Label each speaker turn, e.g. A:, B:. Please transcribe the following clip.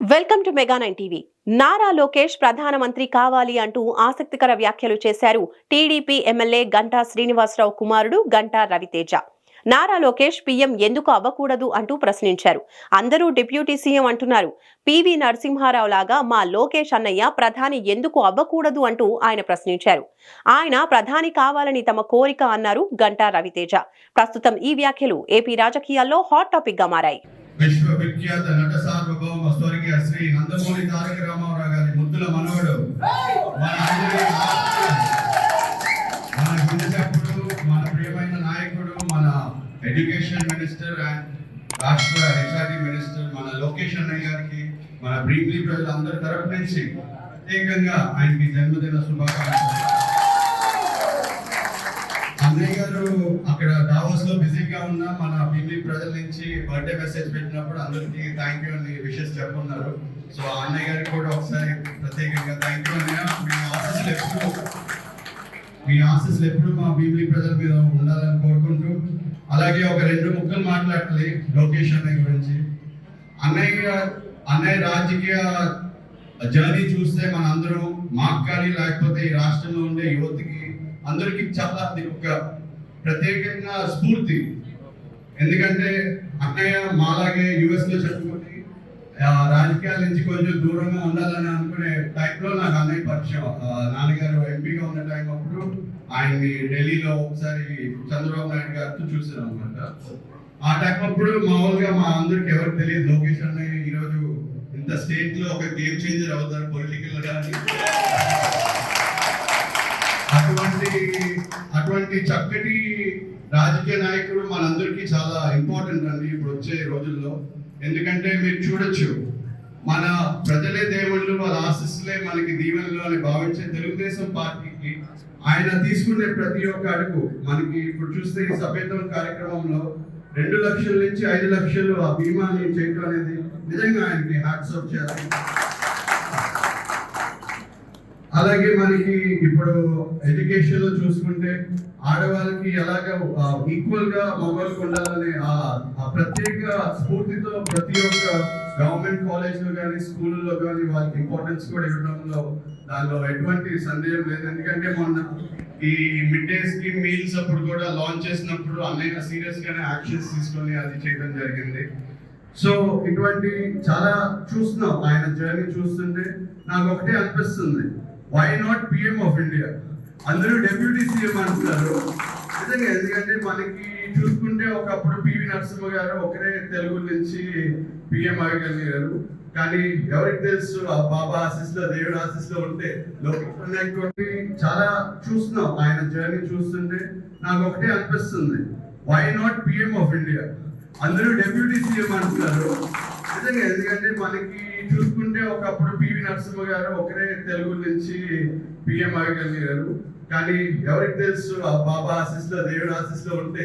A: Welcome to mega nine TV. Nara Lokesh ప్రధానమంత్రి కావాలి అంటూ ఆసక్తికర వ్యాఖ్యలు చేశారు టీడీపీ ఎమ్మెల్యే గంటా శ్రీనివాసరావు కుమారుడు గంటా రవితేజ. నారా లోకేష్ పీఎం ఎందుకు అవ్వకూడదు అంటూ ప్రశ్నించారు. అందరూ డిప్యూటీ సీఎం అంటున్నారు. పివి నరసింహారావు లాగా మా లోకేష్ అన్నయ్య ప్రధాని ఎందుకు అవ్వకూడదు అంటూ ఆయన ప్రశ్నించారు. ఆయన ప్రధాని కావాలని తమ కోరిక అన్నారు గంటా రవితేజ. ప్రస్తుతం ఈ వ్యాఖ్యలు ఏపీ రాజకీయాల్లో హాట్ టాపిక్గా మారాయి.
B: విశ్వవిఖ్యాత నట సార్వభౌమ స్వర్గీయ శ్రీ నందమూరి తారక రామారావు గారి ముద్దుల మనవడు మన అందరి మన ప్రియమైన నాయకుడు మన ఎడ్యుకేషన్ మినిస్టర్ అండ్ రాష్ట్ర హెచ్ఆర్డి మినిస్టర్ మన లోకేష్ అన్నయ్య గారికి మన బ్రీ ప్రజలందరి తరపు నుంచి ప్రత్యేకంగా ఆయనకి జన్మదిన శుభాకాంక్షలు. అన్నయ్య గారు అక్కడ దావోస్లో బిజీగా ఉన్న మన పిల్లి ప్రజల నుంచి బర్త్డే మెసేజ్ పెట్టినప్పుడు అందరికీ థ్యాంక్ యూ అని విషెస్ చెప్పున్నారు సో ఆ అన్నయ్య గారికి కూడా ఒకసారి ప్రత్యేకంగా థ్యాంక్ యూ అన్నయ్య. మీ ఆఫీస్ ఎప్పుడు మీ ఆఫీస్ ఎప్పుడు మా బీబీ ప్రజల మీద ఉండాలని కోరుకుంటూ అలాగే ఒక రెండు ముక్కలు మాట్లాడాలి లోకేష్ అన్నయ్య గురించి. అన్నయ్య అన్నయ్య రాజకీయ జర్నీ చూస్తే మనందరం మాకు కానీ లేకపోతే ఈ రాష్ట్రంలో ఉండే యువతకి అందరికి చాలా అది ఒక ప్రత్యేకంగా స్ఫూర్తి. ఎందుకంటే అన్నయ్య మాలాగే యుఎస్లో చదువుకొని రాజకీయాల నుంచి కొంచెం దూరంగా ఉండాలని అనుకునే టైంలో నాకు అన్నయ్య పరిచయం నాన్నగారు ఎంపీగా ఉన్న టైం అప్పుడు ఆయన్ని ఢిల్లీలో ఒకసారి చంద్రబాబు నాయుడు గారితో చూసాను అనమాట ఆ టైం అప్పుడు మామూలుగా మా అందరికి ఎవరు తెలియదు లోకేష్ అన్నయ్య ఈరోజు ఇంత స్టేట్లో ఒక గేమ్ చేంజర్ అవుతారు పొలిటికల్ కానీ. అటువంటి చక్కటి రాజకీయ నాయకుడు మనందరికీ చాలా ఇంపార్టెంట్ అండి ఇప్పుడు వచ్చే రోజుల్లో. ఎందుకంటే మీరు చూడొచ్చు మన ప్రజలే దేవుళ్ళు వాళ్ళ ఆశీస్సులే మనకి దీవెనలు అని భావించే తెలుగుదేశం పార్టీకి ఆయన తీసుకునే ప్రతి ఒక్క అడుగు మనకి ఇప్పుడు చూస్తే ఈ సభ్యత్వం కార్యక్రమంలో రెండు లక్షల నుంచి ఐదు లక్షలు ఆ బీమాని చేయడం అనేది నిజంగా ఆయనకి హ్యాట్స్ ఆఫ్ చేయాలి అలాగే మనకి ఇప్పుడు ఎడ్యుకేషన్లో చూసుకుంటే ఆడవాళ్ళకి ఎలాగ ఈక్వల్గా మగవాళ్ళకి ఉండాలనే ఆ ప్రత్యేక స్ఫూర్తితో ప్రతి ఒక్క గవర్నమెంట్ కాలేజ్లో కానీ స్కూల్లో కానీ వాళ్ళకి ఇంపార్టెన్స్ కూడా ఇవ్వడంలో దానిలో ఎటువంటి సందేహం లేదు. ఎందుకంటే మొన్న ఈ మిడ్ డే స్కీమ్ మీల్స్ అప్పుడు కూడా లాంచ్ చేసినప్పుడు అన్నయ్య సీరియస్ గానే యాక్షన్స్ తీసుకొని అది చేయడం జరిగింది. సో ఇటువంటి చాలా చూస్తున్నాం. ఆయన జర్నీ చూస్తుంటే నాకు ఒకటే అనిపిస్తుంది. Why not PM of India అందరూ డెప్యూటీ సీఎం అంటున్నారు. నిజంగా ఎందుకంటే మనకి చూసుకుంటే ఒకప్పుడు పివి నరసింహ గారు ఒకరే తెలుగు నుంచి పిఎం అవ్వగలిగారు కానీ ఎవరికి తెలుసు ఆ బాబా ఆశీస్లో దేవుడు ఆశీస్లో ఉంటే లోకి చాలా చూస్తున్నాం. ఆయన జర్నీ చూస్తుంటే నాకు ఒకటే అనిపిస్తుంది. Why not PM of India అందరూ డెప్యూటీ సీఎం అంటున్నారు. నిజంగా ఎందుకంటే మనకి చూసుకుంటే ఒకప్పుడు పివి నరసింహ గారు ఒకరే తెలుగు నుంచి పిఎం అవ్వగలిగారు కానీ ఎవరికి తెలుసు ఆ బాబా ఆశీస్లో దేవుడు ఆశీస్లో ఉంటే